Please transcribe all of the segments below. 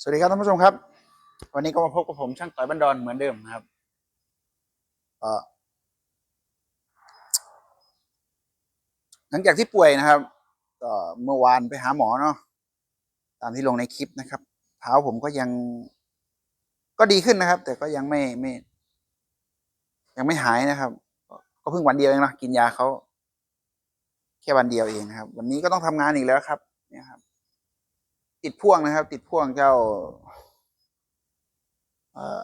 สวัสดีครับท่านผู้ชมครับ วันนี้ก็มาพบกับผมช่างต่อยบันดอนเหมือนเดิมนะครับหลังจากที่ป่วยนะครับเมื่อวานไปหาหมอเนาะตามที่ลงในคลิปนะครับ เท้าผมก็ยังก็ดีขึ้นนะครับ แต่ก็ยังไม่ไม่ ยังไม่หายนะครับ ก็เพิ่งวันเดียวเองนะกินยาเขาแค่วันเดียวเองนะครับ วันนี้ก็ต้องทำงานอีกแล้วครับ เนี่ยครับ ติดพ่วงนะครับ ติดพ่วงเจ้าเอ่อ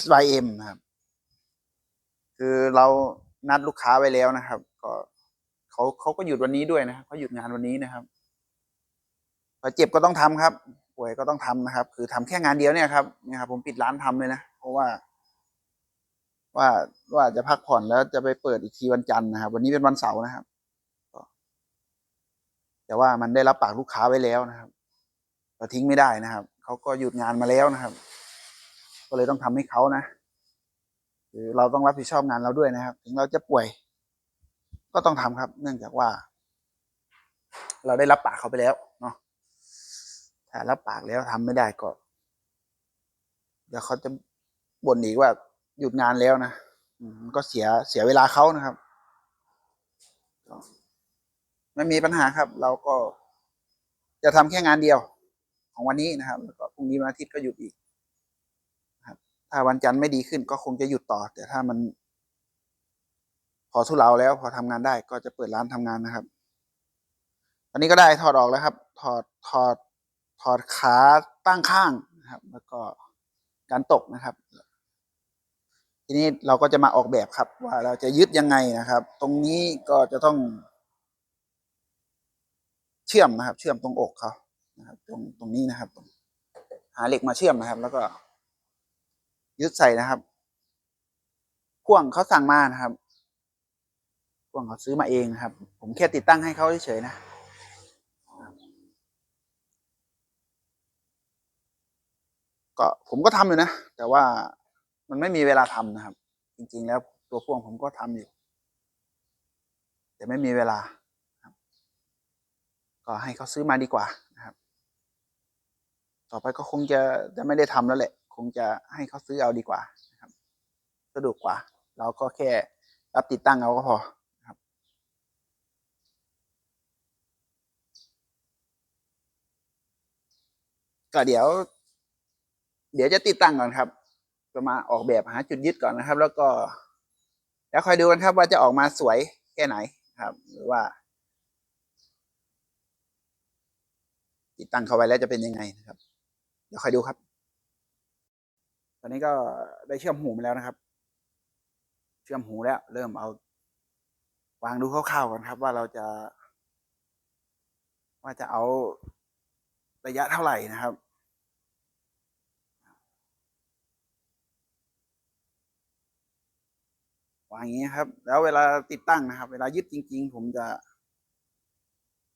SYM นะครับ คือเรานัดลูกค้าไว้แล้วนะครับ ก็เขาเขาก็หยุดวันนี้ด้วยนะครับเขาหยุดงานวันนี้นะครับพอเจ็บก็ต้องทำครับป่วยก็ต้องทำนะครับ คือทำแค่งานเดียวเนี่ยครับเนี่ยครับผมปิดร้านทำเลยนะเพราะว่า ว่าว่าจะพักผ่อนแล้วจะไปเปิดอีกทีวันจันทร์นะครับ วันนี้เป็นวันเสาร์นะครับแต่ว่ามันได้รับปากลูกค้าไว้แล้วนะครับ เราทิ้งไม่ได้นะครับ เขาก็หยุดงานมาแล้วนะครับ ก็เลยต้องทำให้เขานะคือเราต้องรับผิดชอบงานเราด้วยนะครับ ถึงเราจะป่วย ก็ต้องทำครับ เนื่องจากว่า เราได้รับปากเขาไปแล้วเนาะถ้ารับปากแล้วทำไม่ได้ก็เดี๋ยวเขาจะบ่นอีกว่าหยุดงานแล้วนะอืมมันก็เสียเสียเวลาเขานะครับไม่มีปัญหาครับ เราก็จะทำแค่งานเดียว ของวันนี้นะครับ แล้วก็พรุ่งนี้วันอาทิตย์ก็หยุดอีกถ้าวันจันทร์ไม่ดีขึ้นก็คงจะหยุดต่อ แต่ถ้ามัน พอทุเลาแล้ว พอทำงานได้ก็จะเปิดร้านทำงานนะครับ ตอนนี้ก็ได้ถอดออกแล้วครับ ถอดถอดถอดขาตั้งข้างนะครับ แล้วก็การตกนะครับ ทีนี้เราก็จะมาออกแบบครับ ว่าเราจะยึดยังไงนะครับ ตรงนี้ก็จะต้อง เชื่อมนะครับ เชื่อมตรงอกเขา นะครับ ตรงตรงนี้นะครับ หาเหล็กมาเชื่อมนะครับ แล้วก็ ยึดใส่นะครับพ่วงเขาสั่งมานะครับพ่วงเขาซื้อมาเองนะครับ ผมแค่ติดตั้งให้เขาเฉยๆนะก็ผมก็ทำอยู่นะ แต่ว่ามันไม่มีเวลาทำนะครับ จริงๆแล้วตัวพ่วงผมก็ทำอยู่ แต่ไม่มีเวลาก็ให้เขาซื้อมาดีกว่า ต่อไปก็คงจะจะไม่ได้ทำแล้วแหละ คงจะให้เขาซื้อเอาดีกว่านะครับ สะดวกกว่า เราก็แค่รับติดตั้งเอาก็พอครับ ก็เดี๋ยว เดี๋ยวจะติดตั้งก่อนครับ จะมาออกแบบหาจุดยึดก่อนนะครับ แล้วก็แล้วคอยดูกันครับว่าจะออกมาสวยแค่ไหนครับ หรือว่า ติดตั้งเข้าไว้แล้วจะเป็นยังไงนะครับ ดี๋ยวคอยดูครับ ตอนนี้ก็ได้เชื่อมหูมาแล้วนะครับ เชื่อมหูแล้ว เริ่มเอา วางดูคร่าวๆก่อนครับ ว่าเราจะ ว่าจะเอาระยะเท่าไหร่นะครับวางอย่างนี้ครับ แล้วเวลาติดตั้งนะครับ เวลายึดจริง ๆ ผมจะ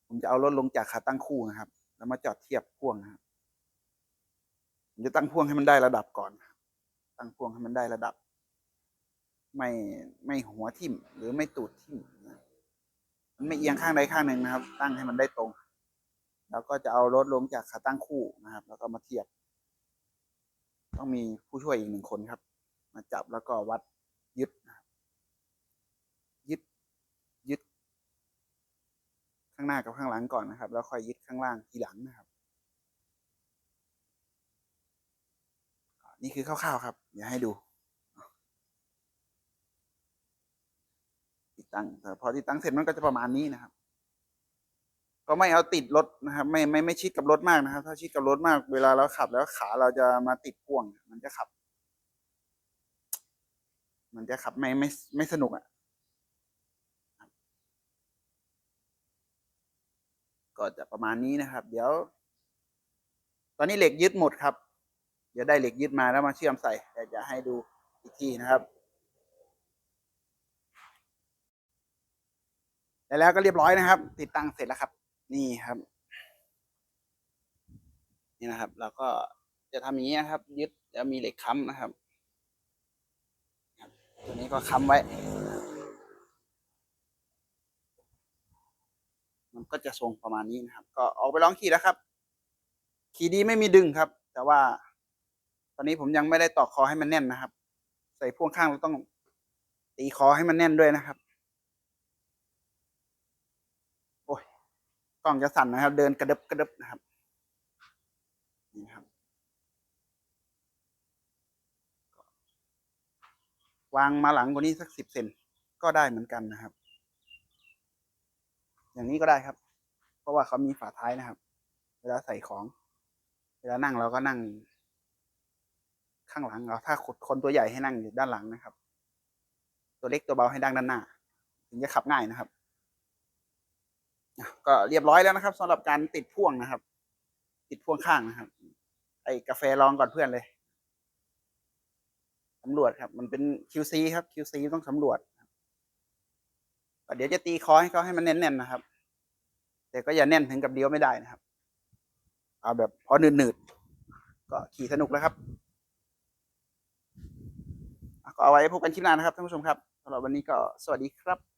ผมจะเอารถลงจากขาตั้งคู่นะครับ แล้วมาจอดเทียบพ่วงนะครับ ผมจะตั้งพ่วงให้มันได้ระดับก่อน ตั้งพ่วงให้มันได้ระดับ ไม่ไม่หัวทิ่ม หรือไม่ตูดทิ่มนะมันไม่เอียงข้างใดข้างหนึ่งนะครับ ตั้งให้มันได้ตรง แล้วก็จะเอารถลงจากขาตั้งคู่นะครับ แล้วก็มาเทียบ ต้องมีผู้ช่วยอีกหนึ่งคนครับ มาจับแล้วก็วัดยึด ยึด ยึด ข้างหน้ากับข้างหลังก่อนนะครับ แล้วค่อยยึดข้างล่างทีหลังนะครับ นี่คือคร่าวๆครับ เดี๋ยวให้ดู ติดตั้งแต่พอติดตั้งเสร็จมันก็จะประมาณนี้นะครับ ก็ไม่เอาติดรถนะครับ ไม่ไม่ไม่ชิดกับรถมากนะครับ ถ้าชิดกับรถมาก เวลาเราขับแล้วขาเราจะมาติดพ่วง มันจะขับ มันจะขับไม่ไม่ไม่สนุกอะก็จะประมาณนี้นะครับ เดี๋ยว ตอนนี้เหล็กยึดหมดครับ ดี๋ยวได้เหล็กยึดมาแล้วมาเชื่อมใส่แต่จะให้ดูอีกทีนะครับ แล้วก็เรียบร้อยนะครับ ติดตั้งเสร็จแล้วครับ นี่ครับ นี่นะครับแล้วก็จะทำอย่างนี้นะครับ ยึดจะมีเหล็กค้ำนะครับครับตัวนี้ก็ค้ำไว้ มันก็จะทรงประมาณนี้นะครับ ก็ออกไปลองขี่แล้วครับ ขี่ดีไม่มีดึงครับ แต่ว่า ตอนนี้ผมยังไม่ได้ตอกคอให้มันแน่นนะครับ ใส่พ่วงข้างเราต้องตีคอให้มันแน่นด้วยนะครับ โอ้ยกล้องจะสั่นนะครับ เดินกระดึบกระดึบนะครับนี่นะครับ วางมาหลังกว่านี้สักสิบเซนก็ได้เหมือนกันนะครับ อย่างนี้ก็ได้ครับ เพราะว่าเขามีฝาท้ายนะครับ เวลาใส่ของ เวลานั่งเราก็นั่ง ข้างหลังเราถ้าคนตัวใหญ่ให้นั่งอยู่ด้านหลังนะครับ ตัวเล็กตัวเบาให้ดังด้านหน้า ถึงจะขับง่ายนะครับ ก็เรียบร้อยแล้วนะครับสำหรับการติดพ่วงนะครับ ติดพ่วงข้างนะครับ ไอ้กาแฟลองก่อนเพื่อนเลยสำรวจครับ มันเป็น QC ครับ QC ต้องสำรวจก็เดี๋ยวจะตีคอให้เขาให้มันแน่นๆนะครับ แต่ก็อย่าแน่นถึงกับเดียวไม่ได้นะครับ เอาแบบพอหนืดๆก็ขี่สนุกแล้วครับ ก็เอาไว้พบกันคลิปหน้านะครับท่านผู้ชมครับสำหรับวันนี้ก็สวัสดีครับ